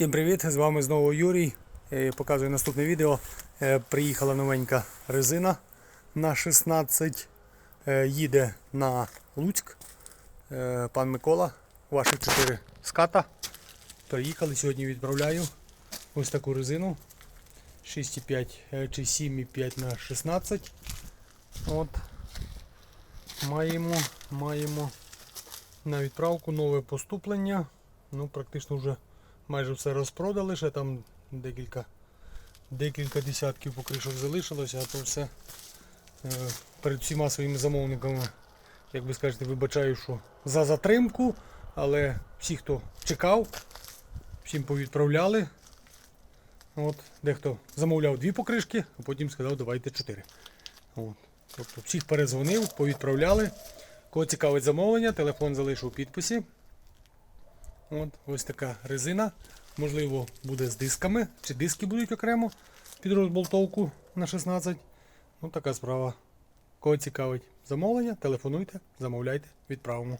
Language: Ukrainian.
Всім привіт! З вами знову Юрій. Е, Показую наступне відео. Е, Приїхала новенька резина на 16. Е, Їде на Луцьк. Пан Микола, ваші 4 ската. Приїхали, сьогодні відправляю ось таку резину. 6,5 е, чи 7,5 на 16. От. Маємо, маємо на відправку нове поступлення. Ну, практично вже майже все розпродали, ще там декілька, декілька десятків покришок залишилося, а то все е, перед всіма своїми замовниками, як би скажете, вибачаю, що за затримку, але всі, хто чекав, всім повідправляли. От, дехто замовляв дві покришки, а потім сказав, давайте чотири. От. Тобто всіх перезвонив, повідправляли. Кого цікавить замовлення, телефон залишу у підписі. От, ось така резина. Можливо, буде з дисками, чи диски будуть окремо під розболтовку на 16. Ну, така справа. Кого цікавить замовлення, телефонуйте, замовляйте, відправимо.